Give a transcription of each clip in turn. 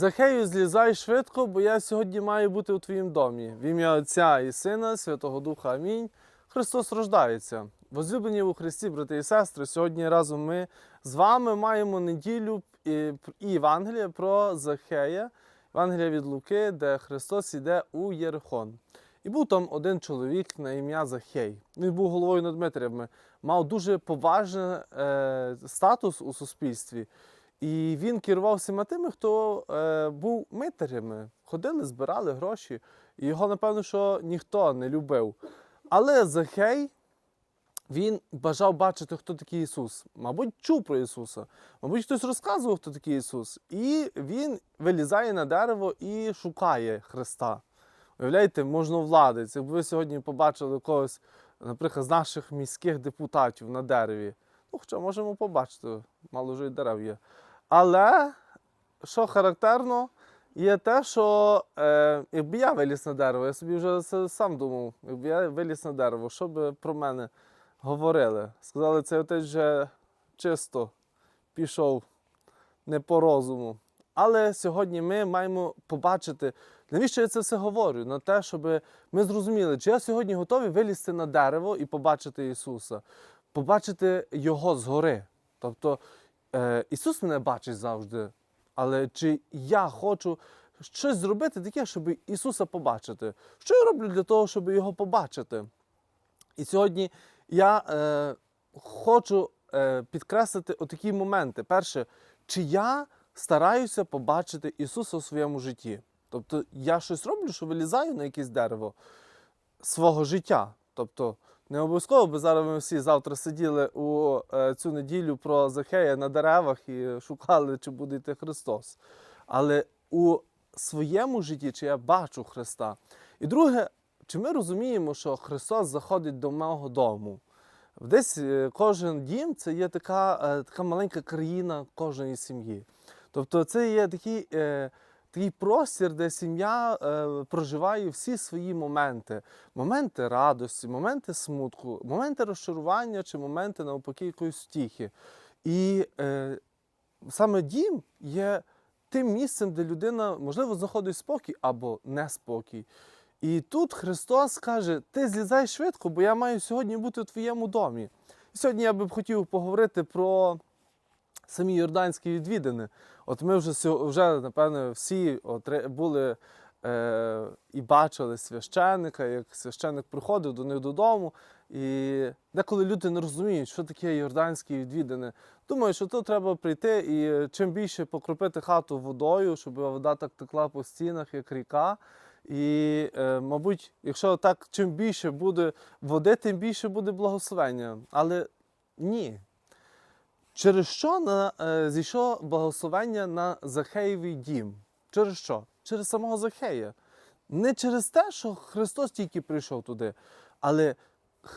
Захею, злізай швидко, бо я сьогодні маю бути у твоїм домі. В ім'я Отця і Сина, Святого Духа. Амінь. Христос рождається. Возлюблені у Христі, брати і сестри, сьогодні разом ми з вами маємо неділю і, Євангелія про Захея, Євангелія від Луки, де Христос іде у Єрихон. І був там один чоловік на ім'я Захей. Він був головою над Дмитріями, мав дуже поважний е, статус у суспільстві. І він керував всіма тими, хто е, був митарями, ходили, збирали гроші. І його, напевно, що ніхто не любив. Але Захей він бажав бачити, хто такий Ісус. Мабуть, чув про Ісуса. Мабуть, хтось розказував, хто такий Ісус. І він вилізає на дерево і шукає Христа. Уявляєте, можновладець. Якби ви сьогодні побачили когось, наприклад, з наших міських депутатів на дереві. Ну, хоча можемо побачити, мало вже й дерев є. Але що характерно, є те, що е, якби я виліз на дерево, я собі вже сам думав, якби я виліз на дерево, що би про мене говорили? Сказали, цей отець вже чисто пішов не по розуму. Але сьогодні ми маємо побачити, навіщо я це все говорю? На те, щоб ми зрозуміли, чи я сьогодні готовий вилізти на дерево і побачити Ісуса, побачити Його згори. Тобто е, Ісус мене бачить завжди, але чи я хочу щось зробити таке, щоб Ісуса побачити? Що я роблю для того, щоб Його побачити? І сьогодні я е, хочу е, підкреслити отакі моменти. Перше, чи я стараюся побачити Ісуса у своєму житті. Тобто я щось роблю, що вилізаю на якесь дерево свого життя. Тобто не обов'язково би зараз ми всі завтра сиділи у е, цю неділю про Захея на деревах і шукали, чи буде йти Христос. Але у своєму житті, чи я бачу Христа. І друге, чи ми розуміємо, що Христос заходить до мого дому? Десь е, кожен дім це є така, е, така маленька країна кожної сім'ї. Тобто це є такий, такий простір, де сім'я е, проживає всі свої моменти: моменти радості, моменти смутку, моменти розчарування чи моменти навпаки якоїсь втіхи. І е, саме дім є тим місцем, де людина, можливо, знаходить спокій або неспокій. І тут Христос каже: Ти злізай швидко, бо я маю сьогодні бути у твоєму домі. І сьогодні я би хотів поговорити про самі йорданські відвідини. От ми вже, вже напевно, всі були е, і бачили священника, як священник приходив до них додому. І деколи люди не розуміють, що таке йорданські відвідини. Думаю, що тут треба прийти і чим більше покропити хату водою, щоб вода так текла по стінах, як ріка. І, е, мабуть, якщо так чим більше буде води, тим більше буде благословення. Але ні. Через що на, е, зійшло благословення на Захеєвий дім? Через що? Через самого Захея. Не через те, що Христос тільки прийшов туди, але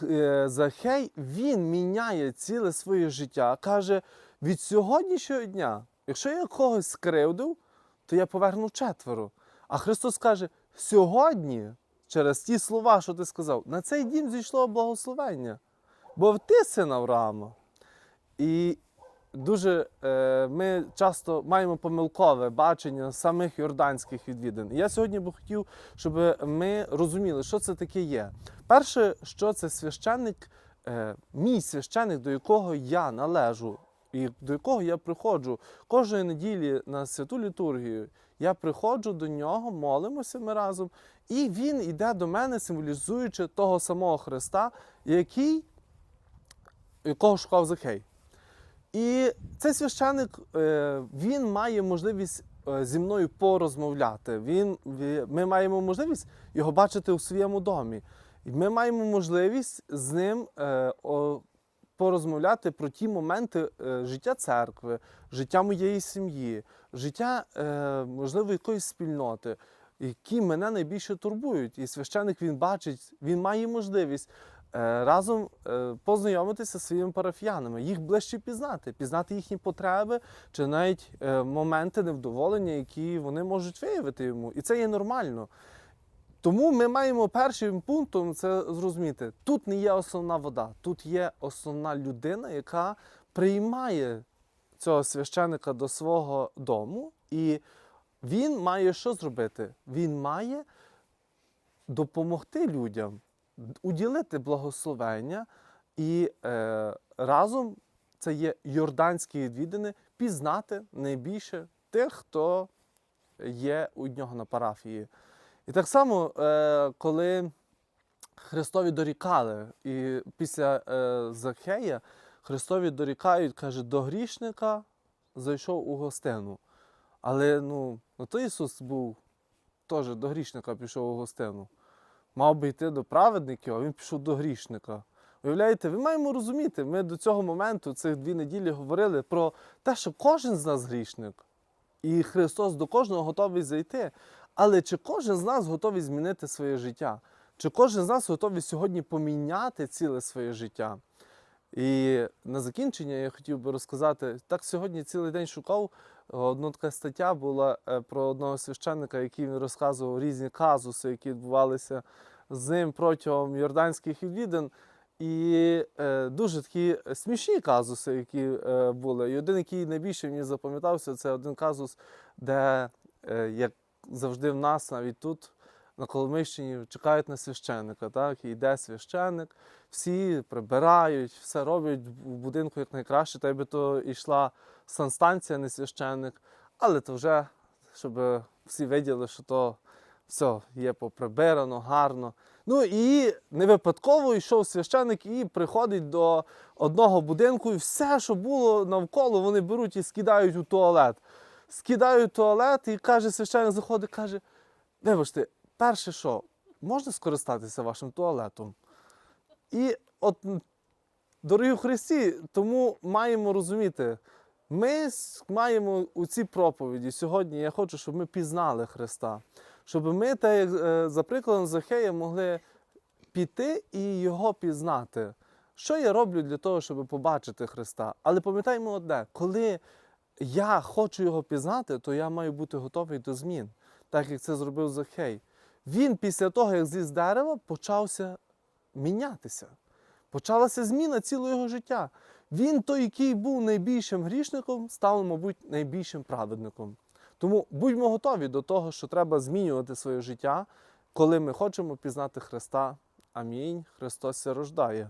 е, Захей він міняє ціле своє життя. Каже: від сьогоднішнього дня, якщо я когось скривдив, то я поверну четверо. А Христос каже: сьогодні, через ті слова, що ти сказав, на цей дім зійшло благословення. Бо ти син Авраама. І дуже е, ми часто маємо помилкове бачення самих йорданських відвідин. І я сьогодні би хотів, щоб ми розуміли, що це таке є. Перше, що це священник, е, мій священник, до якого я належу, і до якого я приходжу кожної неділі на святу літургію. Я приходжу до нього, молимося ми разом, і він йде до мене, символізуючи того самого Христа, який, якого шукав Захей. І цей священик е, він має можливість е, зі мною порозмовляти. Він, ми маємо можливість його бачити у своєму домі. Ми маємо можливість з ним е, порозмовляти про ті моменти життя церкви, життя моєї сім'ї, життя, можливо, якоїсь спільноти, які мене найбільше турбують. І священик він бачить, він має можливість разом е, познайомитися зі своїми парафіянами, їх ближче пізнати, пізнати їхні потреби чи навіть е, моменти невдоволення, які вони можуть виявити йому. І це є нормально. Тому ми маємо першим пунктом це зрозуміти. Тут не є основна вода, тут є основна людина, яка приймає цього священика до свого дому і він має що зробити? Він має допомогти людям, уділити благословення і е, разом це є йорданські відвідини, пізнати найбільше тих, хто є у нього на парафії. І так само, е, коли Христові дорікали, і після е, Захея Христові дорікають, каже, до грішника зайшов у гостину. Але ну, ну то Ісус був теж до грішника пішов у гостину. Мав би йти до праведників, а він пішов до грішника. Уявляєте, ви маємо розуміти, ми до цього моменту, цих дві неділі говорили про те, що кожен з нас грішник. І Христос до кожного готовий зайти. Але чи кожен з нас готовий змінити своє життя? Чи кожен з нас готовий сьогодні поміняти ціле своє життя? І на закінчення я хотів би розказати, так сьогодні цілий день шукав. Одна така стаття була е, про одного священника, який він розказував різні казуси, які відбувалися з ним протягом йорданських відвідин. І е, дуже такі смішні казуси, які е, були. І один, який найбільше мені запам'ятався, це один казус, де, е, як завжди в нас, навіть тут, на Коломийщині, чекають на священника. Так? Йде священник, всі прибирають, все роблять в будинку як найкраще, та й би то йшла санстанція, не священник. Але то вже, щоб всі виділи, що то все є поприбирано, гарно. Ну і не випадково йшов священик і приходить до одного будинку, і все, що було навколо, вони беруть і скидають у туалет. Скидають туалет, і каже, священик заходить, каже: вибачте, перше що, можна скористатися вашим туалетом? І от, дорогі Христі, тому маємо розуміти, ми маємо у цій проповіді сьогодні. Я хочу, щоб ми пізнали Христа, щоб ми, так як е, за прикладом Захея, могли піти і його пізнати. Що я роблю для того, щоб побачити Христа? Але пам'ятаймо одне, коли я хочу його пізнати, то я маю бути готовий до змін, так як це зробив Захей. Він після того, як зліз з дерева, почався мінятися. Почалася зміна цілого його життя. Він, той, який був найбільшим грішником, став, мабуть, найбільшим праведником. Тому будьмо готові до того, що треба змінювати своє життя, коли ми хочемо пізнати Христа. Амінь. Христос рождає.